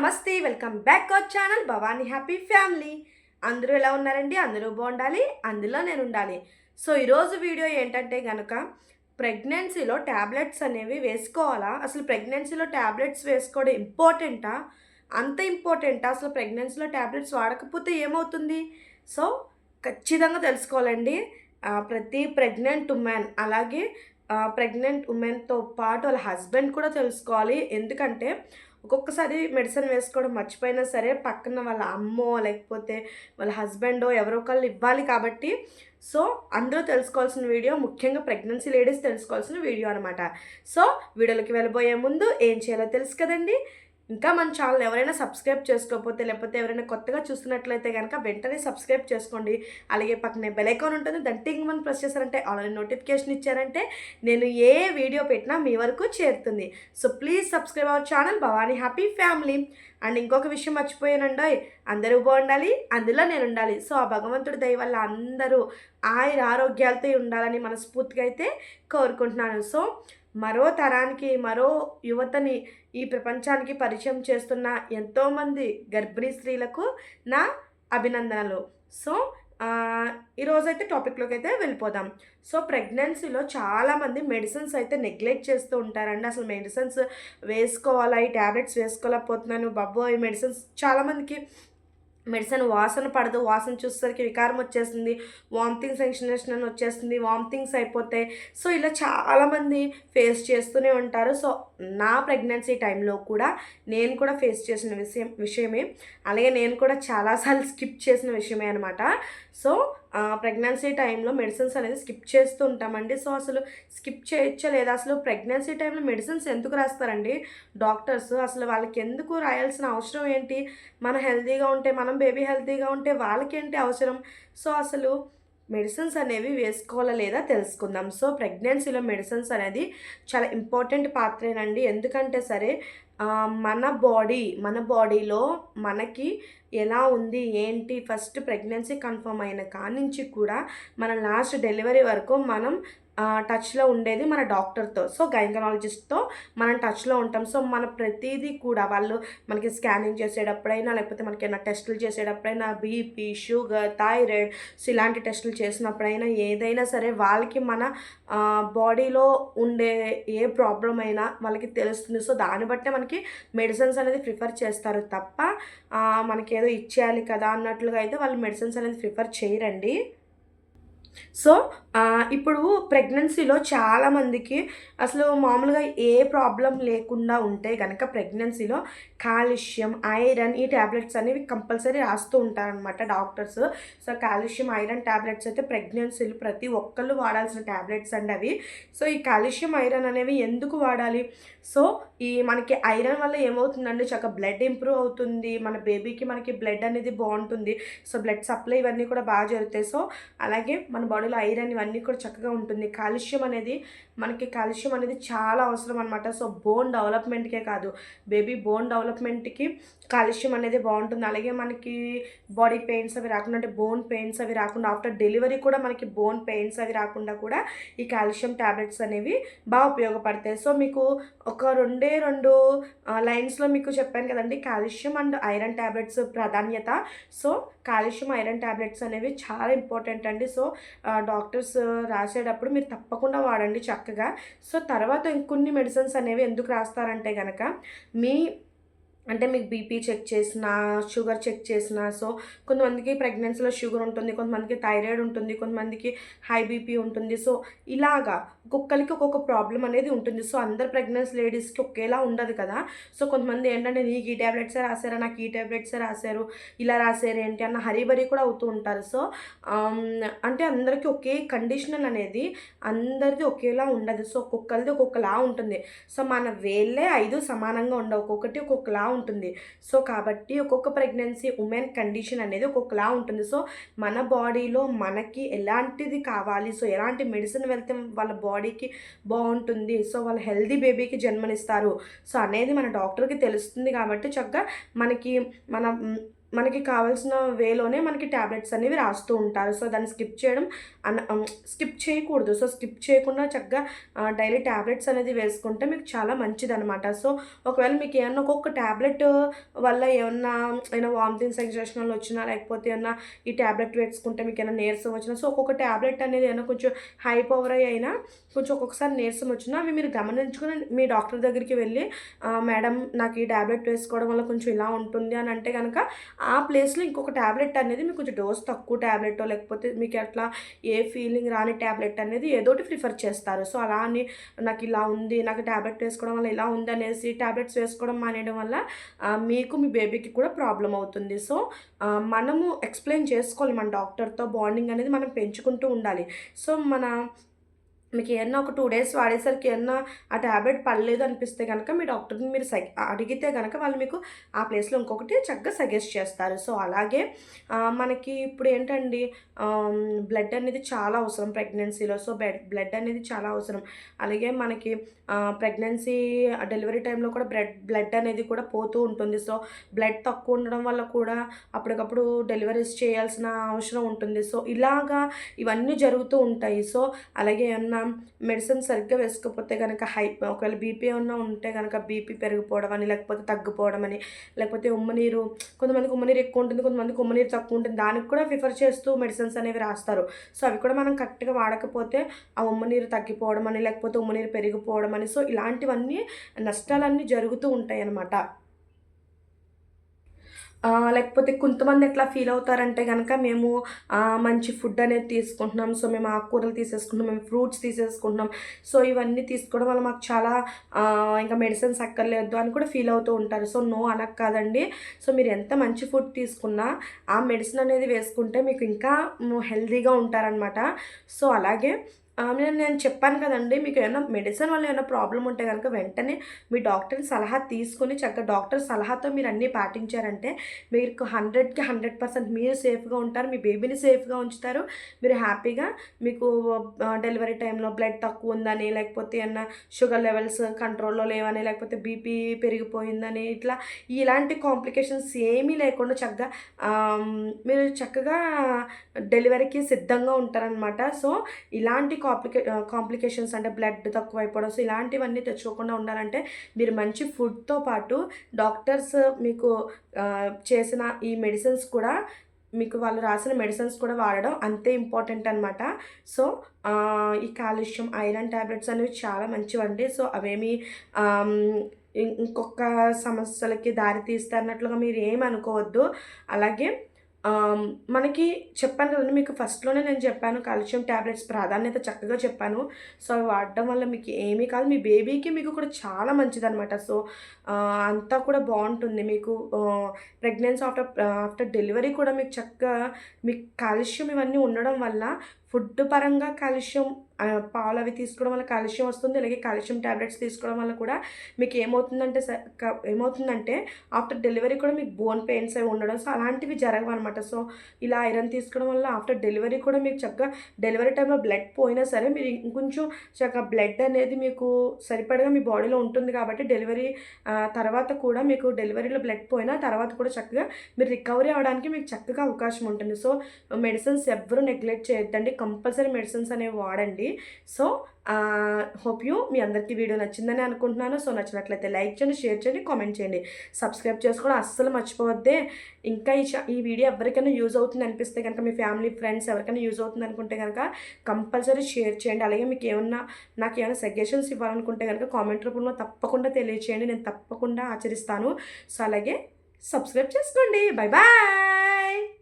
నమస్తే welcome back our channel Bhavani happy family. అందరూ ఎలా ఉన్నారండి? అందరూ బాగుండాలి? అందులో నేను ఉండాలి సో ఈరోజు వీడియో ఏంటంటే కనుక ప్రెగ్నెన్సీలో ట్యాబ్లెట్స్ అనేవి వేసుకోవాలా? అసలు ప్రెగ్నెన్సీలో ట్యాబ్లెట్స్ వేసుకోవడం ఇంపార్టెంటా? అంత ఇంపార్టెంటా? అసలు ప్రెగ్నెన్సీలో ట్యాబ్లెట్స్ వాడకపోతే ఏమవుతుంది? సో ఖచ్చితంగా తెలుసుకోవాలండి. ప్రతి ప్రెగ్నెంట్ ఉమెన్ అలాగే ప్రెగ్నెంట్ ఉమెన్తో పాటు వాళ్ళ హస్బెండ్ కూడా తెలుసుకోవాలి. ఎందుకంటే ఒక్కొక్కసారి మెడిసిన్ వేసుకోవడం మర్చిపోయినా సరే పక్కన వాళ్ళ అమ్మో లేకపోతే వాళ్ళ హస్బెండో ఎవరో ఒకళ్ళు ఇవ్వాలి కాబట్టి. సో అందరూ తెలుసుకోవాల్సిన వీడియో ముఖ్యంగా ప్రెగ్నెన్సీ లేడీస్ తెలుసుకోవాల్సిన వీడియో అనమాట సో వీడియోలోకి వెళ్ళబోయే ముందు ఏం చేయాలో తెలుసు కదండి? ఇంకా మన ఛానల్ ఎవరైనా సబ్స్క్రైబ్ చేసుకోకపోతే లేకపోతే ఎవరైనా కొత్తగా చూస్తున్నట్లయితే కనుక వెంటనే సబ్స్క్రైబ్ చేసుకోండి. అలాగే పక్కనే బెల్ ఐకాన్ ఉంటుంది దాని టింగ్ మనం ప్రెస్ చేశారంటే ఆల్రెడీ నోటిఫికేషన్ ఇచ్చారంటే నేను ఏ వీడియో పెట్టినా మీ వరకు చేరుతుంది. So please subscribe our channel Bhavani happy family. And ఇంకొక విషయం మర్చిపోయానండి అందరూ బాగుండాలి అందులో నేను ఉండాలి సో ఆ భగవంతుడి దయ వల్ల అందరూ ఆయుర ఆరోగ్యాలతో ఉండాలని మనస్ఫూర్తిగా అయితే కోరుకుంటున్నాను. సో మరో తరానికి మరో యువతని ఈ ప్రపంచానికి పరిచయం చేస్తున్న ఎంతోమంది గర్భిణీ స్త్రీలకు నా అభినందనలు. సో ఈరోజైతే టాపిక్లోకి అయితే వెళ్ళిపోదాం. సో ప్రెగ్నెన్సీలో చాలామంది మెడిసిన్స్ అయితే నెగ్లెక్ట్ చేస్తూ ఉంటారండి. అసలు మెడిసిన్స్ వేసుకోవాలా? ఈ ట్యాబ్లెట్స్ వేసుకోలేకపోతున్నాను. బాబో ఈ మెడిసిన్స్ చాలామందికి మెడిసిన్ వాసన పడదు వాసన చూసేసరికి వికారం వచ్చేస్తుంది వామిటింగ్ సెన్సేషన్ అని వచ్చేస్తుంది వామిటింగ్స్ అయిపోతాయి. సో ఇలా చాలామంది ఫేస్ చేస్తూనే ఉంటారు. సో నా ప్రెగ్నెన్సీ టైంలో కూడా నేను కూడా ఫేస్ చేసిన విషయం విషయమే. అలాగే నేను కూడా చాలాసార్లు స్కిప్ చేసిన విషయమే అనమాట సో ప్రెగ్నెన్సీ టైంలో మెడిసిన్స్ అనేది స్కిప్ చేస్తూ ఉంటామండి సో అసలు స్కిప్ చేయొచ్చా లేదా? అసలు ప్రెగ్నెన్సీ టైంలో మెడిసిన్స్ ఎందుకు రాస్తారండి డాక్టర్స్? అసలు వాళ్ళకి ఎందుకు రాయాల్సిన అవసరం ఏంటి? మనం హెల్తీగా ఉంటే మనం బేబీ హెల్తీగా ఉంటే వాళ్ళకేంటి అవసరం? సో అసలు మెడిసిన్స్ అనేవి వేసుకోవాలా లేదా తెలుసుకుందాం. సో ప్రెగ్నెన్సీలో మెడిసిన్స్ అనేది చాలా ఇంపార్టెంట్ పాత్రేనండి. ఎందుకంటే సరే మన బాడీ మన బాడీలో మనకి ఎలా ఉంది ఏంటి ఫస్ట్ ప్రెగ్నెన్సీ కన్ఫర్మ్ అయిన కానించి కూడా మన లాస్ట్ డెలివరీ వరకు మనం టచ్లో ఉండేది మన డాక్టర్తో. సో గైనకాలజిస్ట్తో మనం టచ్లో ఉంటాం. సో మన ప్రతిదీ కూడా వాళ్ళు మనకి స్కానింగ్ చేసేటప్పుడైనా లేకపోతే మనకి ఏమైనా టెస్టులు చేసేటప్పుడైనా బీపీ షుగర్ థైరాయిడ్ సో ఇలాంటి టెస్టులు చేసినప్పుడైనా ఏదైనా సరే వాళ్ళకి మన బాడీలో ఉండే ఏ ప్రాబ్లం అయినా వాళ్ళకి తెలుస్తుంది. సో దాన్ని బట్టే మనకి మెడిసిన్స్ అనేది ప్రిఫర్ చేస్తారు తప్ప మనకేదో మనకి ఏదో ఇచ్చేయాలి కదా అన్నట్లుగా అయితే వాళ్ళు మెడిసిన్స్ అనేది ప్రిఫర్ చేయరండి. సో ఇప్పుడు ప్రెగ్నెన్సీలో చాలామందికి అసలు మామూలుగా ఏ ప్రాబ్లం లేకుండా ఉంటే కనుక ప్రెగ్నెన్సీలో కాల్షియం ఐరన్ ఈ ట్యాబ్లెట్స్ అనేవి కంపల్సరీ రాస్తూ ఉంటారనమాట doctors. So calcium iron tablets అయితే ప్రెగ్నెన్సీలు ప్రతి ఒక్కళ్ళు వాడాల్సిన ట్యాబ్లెట్స్ అండి అవి. సో ఈ కాల్షియం ఐరన్ అనేవి ఎందుకు వాడాలి? సో ఈ మనకి ఐరన్ వల్ల ఏమవుతుందండి? చక్కగా బ్లడ్ ఇంప్రూవ్ అవుతుంది. మన బేబీకి మనకి బ్లడ్ అనేది బాగుంటుంది. సో బ్లడ్ సప్లై ఇవన్నీ కూడా బాగా జరుగుతాయి. సో అలాగే మన బాడీలో ఐరన్ ఇవన్నీ కూడా చక్కగా ఉంటుంది. కాల్షియం అనేది మనకి కాల్షియం అనేది చాలా అవసరం అనమాట సో బోన్ డెవలప్మెంట్కే కాదు. బేబీ బోన్ డెవలప్మెంట్కి కాల్షియం అనేది బాగుంటుంది. అలాగే మనకి బాడీ పెయిన్స్ అవి రాకుండా అంటే బోన్ పెయిన్స్ అవి రాకుండా ఆఫ్టర్ డెలివరీ కూడా మనకి బోన్ పెయిన్స్ అవి రాకుండా కూడా ఈ కాల్షియం ట్యాబ్లెట్స్ అనేవి బాగా ఉపయోగపడతాయి. సో మీకు ఒక రెండే రెండు లైన్స్లో మీకు చెప్పాను కదండి. కాల్షియం అండ్ ఐరన్ ట్యాబ్లెట్స్ ప్రాధాన్యత. సో కాల్షియం ఐరన్ ట్యాబ్లెట్స్ అనేవి చాలా ఇంపార్టెంట్ అండి. సో డాక్టర్స్ రాసేటప్పుడు మీరు తప్పకుండా వాడండి చక్కగా. సో తర్వాత ఇంకొన్ని మెడిసిన్స్ అనేవి ఎందుకు రాస్తారంటే కనుక మీ అంటే మీకు బీపీ చెక్ చేసినా షుగర్ చెక్ చేసినా సో కొంతమందికి ప్రెగ్నెన్సీలో షుగర్ ఉంటుంది కొంతమందికి థైరాయిడ్ ఉంటుంది కొంతమందికి హై బీపీ ఉంటుంది. సో ఇలాగా ఒక్కొక్కరికి ఒక్కొక్క ప్రాబ్లం అనేది ఉంటుంది. సో అందరు ప్రెగ్నెన్సీ లేడీస్కి ఒకేలా ఉండదు కదా. సో కొంతమంది ఏంటంటే నీకు ఈ ట్యాబ్లెట్సే రాశారా నాకు ఈ ట్యాబ్లెట్సే రాశారు ఇలా రాశారు ఏంటి? అన్న హరీబరీ కూడా అవుతూ ఉంటారు. సో అంటే అందరికీ ఒకే కండిషన్ అనేది అందరిది ఒకేలా ఉండదు. సో ఒక్కొక్కరిది ఒక్కొక్కలా ఉంటుంది. సో మన వేళ్ళే ఐదు సమానంగా ఉండవు. ఒక్కొక్కటి ఒక్కొక్కలా ఉంటుంది. సో కాబట్టి ఒక్కొక్క ప్రెగ్నెన్సీ ఉమెన్ కండిషన్ అనేది ఒక్కొక్కలా ఉంటుంది. సో మన బాడీలో మనకి ఎలాంటిది కావాలి? సో ఎలాంటి మెడిసిన్ వెళ్తే వాళ్ళ బాడీకి బాగుంటుంది? సో వాళ్ళ హెల్దీ బేబీకి జన్మనిస్తారు? సో అనేది మన డాక్టర్కి తెలుస్తుంది కాబట్టి చక్కగా మనకి మన మనకి కావాల్సిన వేలోనే మనకి ట్యాబ్లెట్స్ అనేవి రాస్తూ ఉంటారు. సో దాన్ని స్కిప్ చేయడం అన్న స్కిప్ చేయకూడదు. సో స్కిప్ చేయకుండా చక్కగా డైలీ ట్యాబ్లెట్స్ అనేది వేసుకుంటే మీకు చాలా మంచిది అనమాట సో ఒకవేళ మీకు ఏమన్నా ఒక్కొక్క ట్యాబ్లెట్ వల్ల ఏమన్నా ఏమైనా వామిటింగ్ సెన్సేషన్లు వచ్చినా లేకపోతే ఏమన్నా ఈ ట్యాబ్లెట్ వేసుకుంటే మీకు ఏమైనా నీరసం వచ్చినా సో ఒక్కొక్క ట్యాబ్లెట్ అనేది ఏమైనా కొంచెం హై పవర్ అయినా కొంచెం ఒక్కొక్కసారి నీరసం వచ్చినా అవి మీరు గమనించుకుని మీ డాక్టర్ దగ్గరికి వెళ్ళి మేడం నాకు ఈ ట్యాబ్లెట్ వేసుకోవడం వల్ల కొంచెం ఇలా ఉంటుంది అని అంటే కనుక ఆ ప్లేస్లో ఇంకొక ట్యాబ్లెట్ అనేది మీకు కొంచెం డోస్ తక్కువ ట్యాబ్లెట్ లేకపోతే మీకు అట్లా ఏ ఫీలింగ్ రాని ట్యాబ్లెట్ అనేది ఏదోటి ప్రిఫర్ చేస్తారు. సో అలా అని నాకు ఇలా ఉంది నాకు ట్యాబ్లెట్ వేసుకోవడం వల్ల ఇలా ఉంది అనేసి ట్యాబ్లెట్స్ వేసుకోవడం మానేయడం వల్ల మీకు మీ బేబీకి కూడా ప్రాబ్లం అవుతుంది. సో మనము ఎక్స్ప్లెయిన్ చేసుకోవాలి మన డాక్టర్తో బాండింగ్ అనేది మనం పెంచుకుంటూ ఉండాలి. సో మన మీకు ఏమన్నా ఒక టూ డేస్ వాడేసరికి ఏమన్నా ఆ ట్యాబ్లెట్ పడలేదు అనిపిస్తే కనుక మీ డాక్టర్ని మీరు సగ అడిగితే కనుక వాళ్ళు మీకు ఆ ప్లేస్లో ఇంకొకటి చక్కగా సజెస్ట్ చేస్తారు. సో అలాగే మనకి ఇప్పుడు ఏంటండి బ్లడ్ అనేది చాలా అవసరం ప్రెగ్నెన్సీలో సో బెడ్ బ్లడ్ అనేది చాలా అవసరం. అలాగే మనకి ప్రెగ్నెన్సీ డెలివరీ టైంలో కూడా బ్లడ్ బ్లడ్ అనేది కూడా పోతూ ఉంటుంది. సో బ్లడ్ తక్కువ ఉండడం వల్ల కూడా అప్పటికప్పుడు డెలివరీస్ చేయాల్సిన అవసరం ఉంటుంది. సో ఇలాగా ఇవన్నీ జరుగుతూ ఉంటాయి. సో అలాగే ఏమన్నా మెడిసిన్ సరిగ్గా వేసుకోకపోతే కనుక హై ఒకవేళ బీపీ ఏమన్నా ఉంటే కనుక బీపీ పెరిగిపోవడం అని లేకపోతే తగ్గిపోవడం అని లేకపోతే ఉమ్మనీరు కొంతమందికి ఉమ్మనీరు ఎక్కువ ఉంటుంది కొంతమందికి ఉమ్మనీరు తక్కువ ఉంటుంది దానికి కూడా ప్రిఫర్ చేస్తూ మెడిసిన్స్ అనేవి రాస్తారు. సో అవి కూడా మనం కరెక్ట్గా వాడకపోతే ఆ ఉమ్మనీరు తగ్గిపోవడం అని లేకపోతే ఉమ్మనీరు పెరిగిపోవడం అని సో ఇలాంటివన్నీ నష్టాలన్నీ జరుగుతూ ఉంటాయి అన్నమాట లేకపోతే కొంతమంది ఎట్లా ఫీల్ అవుతారంటే కనుక మేము మంచి ఫుడ్ అనేది తీసుకుంటున్నాం. సో మేము ఆకుకూరలు తీసేసుకుంటున్నాం మేము ఫ్రూట్స్ తీసేసుకుంటున్నాం. సో ఇవన్నీ తీసుకోవడం వల్ల మాకు చాలా ఇంకా మెడిసిన్స్ అక్కర్లేదు అని కూడా ఫీల్ అవుతూ ఉంటారు. సో నో అలా కాదండి. సో మీరు ఎంత మంచి ఫుడ్ తీసుకున్నా ఆ మెడిసిన్ అనేది వేసుకుంటే మీకు ఇంకా హెల్తీగా ఉంటారనమాట సో అలాగే నేను నేను చెప్పాను కదండి మీకు ఏమైనా మెడిసిన్ వల్ల ఏమైనా ప్రాబ్లం ఉంటే కనుక వెంటనే మీ డాక్టర్ సలహా తీసుకొని చక్కగా డాక్టర్ సలహాతో మీరు అన్నీ పాటించారంటే మీకు హండ్రెడ్కి హండ్రెడ్ పర్సెంట్ మీరు సేఫ్గా ఉంటారు మీ బేబీని సేఫ్గా ఉంచుతారు. మీరు హ్యాపీగా మీకు డెలివరీ టైంలో బ్లడ్ తక్కువ ఉందని లేకపోతే ఏమన్నా షుగర్ లెవెల్స్ కంట్రోల్లో లేవని లేకపోతే బీపీ పెరిగిపోయిందని ఇట్లా ఇలాంటి కాంప్లికేషన్స్ ఏమీ లేకుండా చక్కగా మీరు చక్కగా డెలివరీకి సిద్ధంగా ఉంటారనమాట సో ఇలాంటి కాంప్లికే కాంప్లికేషన్స్ uh, అంటే బ్లడ్ తక్కువ అయిపోవడం సో ఇలాంటివన్నీ తెచ్చుకోకుండా ఉండాలంటే మీరు మంచి ఫుడ్తో పాటు డాక్టర్స్ మీకు uh, చేసిన ఈ మెడిసిన్స్ కూడా మీకు వాళ్ళు రాసిన మెడిసిన్స్ కూడా వాడడం అంతే ఇంపార్టెంట్ అనమాట సో ఈ కాలుష్యం ఐరన్ ట్యాబ్లెట్స్ అనేవి చాలా మంచివండి. సో అవేమి um, ఇంకొక సమస్యలకి దారి తీస్తారన్నట్లుగా మీరు ఏమనుకోవద్దు. అనుకోవద్దు అలాగే మనకి చెప్పాను కదండి మీకు ఫస్ట్లోనే నేను చెప్పాను కాల్షియం ట్యాబ్లెట్స్ ప్రాధాన్యత చక్కగా చెప్పాను. సో అవి వాడడం వల్ల మీకు ఏమీ కాదు మీ బేబీకి మీకు కూడా చాలా మంచిదనమాట సో అంతా కూడా బాగుంటుంది మీకు ప్రెగ్నెన్సీ ఆఫ్టర్ ఆఫ్టర్ డెలివరీ కూడా మీకు చక్కగా మీకు కాల్షియం ఇవన్నీ ఉండడం వల్ల ఫుడ్ పరంగా కాల్షియం పాలు అవి తీసుకోవడం వల్ల కాల్షియం వస్తుంది. అలాగే కాల్షియం ట్యాబ్లెట్స్ తీసుకోవడం వల్ల కూడా మీకు ఏమవుతుందంటే ఏమవుతుందంటే ఆఫ్టర్ డెలివరీ కూడా మీకు బోన్ పెయిన్స్ అవి ఉండడం. సో అలాంటివి జరగవు అనమాట సో ఇలా ఐరన్ తీసుకోవడం వల్ల ఆఫ్టర్ డెలివరీ కూడా మీకు చక్కగా డెలివరీ టైంలో బ్లడ్ పోయినా సరే మీరు ఇంకొంచెం చక్కగా బ్లడ్ అనేది మీకు సరిపడగా మీ బాడీలో ఉంటుంది కాబట్టి డెలివరీ తర్వాత కూడా మీకు డెలివరీలో బ్లడ్ పోయినా తర్వాత కూడా చక్కగా మీరు రికవరీ అవడానికి మీకు చక్కగా అవకాశం ఉంటుంది. సో మెడిసిన్స్ ఎవ్వరూ నెగ్లెక్ట్ చేయొద్దండి. కంపల్సరీ మెడిసిన్స్ అనేవి వాడండి. సో హోప్ యూ మీ అందరికీ వీడియో నచ్చిందని అనుకుంటున్నాను. సో నచ్చినట్లయితే లైక్ చేయండి షేర్ చేయండి కామెంట్ చేయండి. సబ్స్క్రైబ్ చేసుకోవడం అస్సలు మర్చిపోవద్దే. ఇంకా ఈ ఈ వీడియో ఎవరికైనా యూజ్ అవుతుంది అనిపిస్తే కనుక మీ ఫ్యామిలీ ఫ్రెండ్స్ ఎవరికైనా యూజ్ అవుతుంది అనుకుంటే కనుక కంపల్సరీ షేర్ చేయండి. అలాగే మీకు ఏమన్నా నాకు ఏమైనా సజెషన్స్ ఇవ్వాలనుకుంటే కనుక కామెంట్ రూపంలో తప్పకుండా తెలియచేయండి. నేను తప్పకుండా ఆచరిస్తాను. సో అలాగే సబ్స్క్రైబ్ చేసుకోండి. Bye bye!